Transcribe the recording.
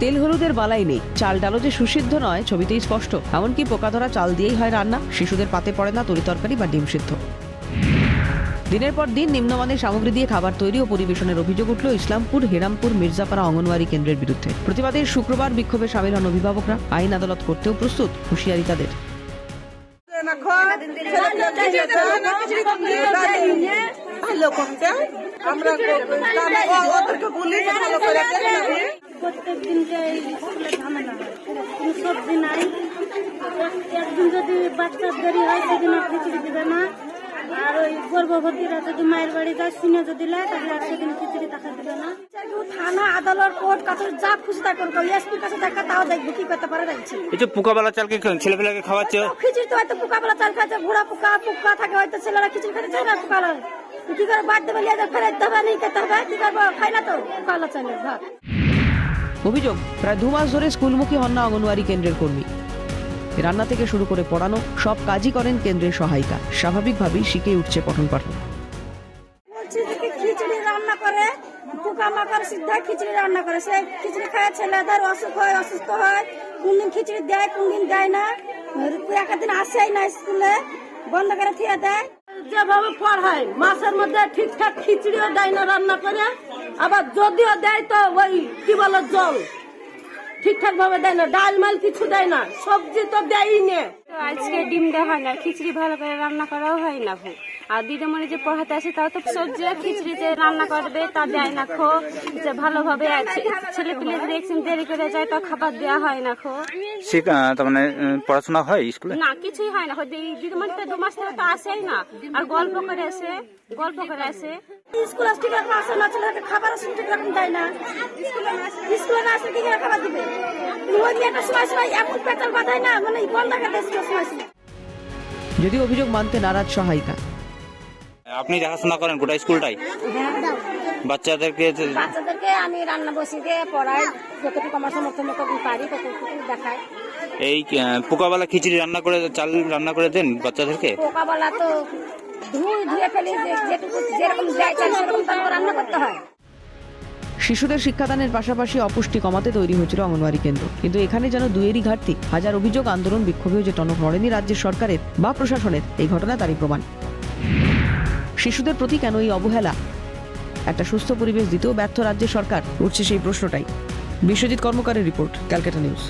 তেল হলুদের বালাই নেই। চাল ডালও যে সুসিদ্ধ নয়, ছবিতেই স্পষ্ট। এমনকি পোকা ধরা চাল দিয়েই হয় রান্না। শিশুদের পাতে পড়ে না তরি তরকারি বা ডিম সিদ্ধ। দিনের পর দিন নিম্নমানের সামগ্রী দিয়ে খাবার তৈরি ও পরিবেশনের অভিযোগ উঠল ইসলামপুর, হেরামপুর, মির্জাপাড়া অঙ্গনওয়াড়ি কেন্দ্রের বিরুদ্ধে। প্রতিবাদের শুক্রবার বিক্ষোভে সামিল হন অভিভাবকরা। আইন আদালত করতেও প্রস্তুত হুঁশিয়ারি তাদের। আমরা প্রত্যেক দিনকে এই স্কুলে ঝামেলা হয় কোনো সবজি নাই একদিন যদি বাচ্চার দেরি হয় সেদিন আর খিচুড়ি দিবে না। আর ওই গর্ভবতীরা যদি মায়ের বাড়ি যায় শুনে যদি লাই তাহলে আর সেদিন খিচুড়ি টাকা দিবে না। থানা আদালত কোর্ট কাছে যা খুশি তা করব এসপির কাছে দেখা তাও দেখব কি করতে পারে দেখছি। এই যে পোকাবেলা চালকে ছেলেপেলাকে খাওয়াচ্ছে? খিচুড়ি তো হয়তো পোকা বেলা চাল খাচ্ছে ঘোড়া পোকা পোকা থাকে হয়তো ছেলেরা খিচুড়ি খেতে চায় না পোকা কি করে বাদ দেবে লিয়ে ফেরাইতে হবে নিয়ে খেতে হবে কি করব? খাই না তো পোকা চালে ভাত অভিযোগ প্রায় দু মাস ধরে স্কুলমুখী হন না অঙ্গনওয়াড়ি কেন্দ্রের কর্মী। রান্না থেকে শুরু করে পড়ানো সব কাজই করেন কেন্দ্রের সহায়িকা। স্বাভাবিকভাবেই শিখে উঠছে পঠন পাঠন। বলছি যে কি খিচুড়ি রান্না করে? সিদ্ধা খিচুড়ি রান্না করে। সে খিচুড়ি খায় ছেলেদের অসুখ হয় অসুস্থ হয়। খিচুড়ি দেয় দেয় না। একদিন আসেই না স্কুলে বন্ধ করে থিয়ে দেয়। যেভাবে পড়ায় মাসের মধ্যে ঠিকঠাক খিচুড়িও দেয় না রান্না করে। আবার যদিও দেয় তো ওই কি বলে জল। ঠিকঠাক ভাবে দেয় না ডাল মাল কিছু দেয় না সবজি তো দেয়ই না। আজকে ডিম দেওয়া হয় না খিচড়ি ভালো করে রান্না করাও হয় না ভু আর দিদিমণি যে পড়াতে আসে তাও তো সবজি আর খিচড়িতে রান্না করবে তা দেয় না খো যে ভালোভাবে আছে। ছেলে পিলে যদি একদিন দেরি করে যায় তো খাবার দেওয়া হয় না খো। সে তার মানে পড়াশোনা হয় স্কুলে? না কিছুই হয় না। দিদিমণি তো দু মাস ধরে তো আসেই না। আর গল্প করে আসে গল্প করে আসে। স্কুলে ঠিক রকম আসে না ছেলেকে খাবার ঠিক রকম দেয় না? স্কুলে না আসলে কি করে খাবার দিবে? ওই মেয়েটা সময় সময় এমন পেটাল বাঁধায় না মানে বন্ধ করে সময় সময়। যদি অভিযোগ মানতে নারাজ সহায়িকা। আপনি দেখাশোনা করেন গোটা স্কুলটাই? বাচ্চাদেরকে বাচ্চাদেরকে আমি রান্না বসিয়ে দিয়ে পড়াই যতটুকু আমার সমর্থ মতো পারি ততটুকু দেখাই। এই পোকাবেলা খিচুড়ি রান্না করে চাল রান্না করে দেন বাচ্চাদেরকে? পোকাবেলা তো শিশুদের শিক্ষাদানের পাশাপাশি অপুষ্টি কমাতে তৈরি হয়েছিল অঙ্গনওয়াড়ি কেন্দ্র। কিন্তু এখানে যেন দুয়েরই ঘাটতি, হাজার অভিযোগ, আন্দোলন, বিক্ষোভেও যে টনক নড়েনি রাজ্যের সরকারের বা প্রশাসনের, এই ঘটনা তারই প্রমাণ। শিশুদের প্রতি কেন এই অবহেলা? একটা সুস্থ পরিবেশ দিতেও ব্যর্থ রাজ্যের সরকার, উঠছে সেই প্রশ্নটাই। বিশ্বজিৎ কর্মকারের রিপোর্ট, ক্যালকাটা নিউজ।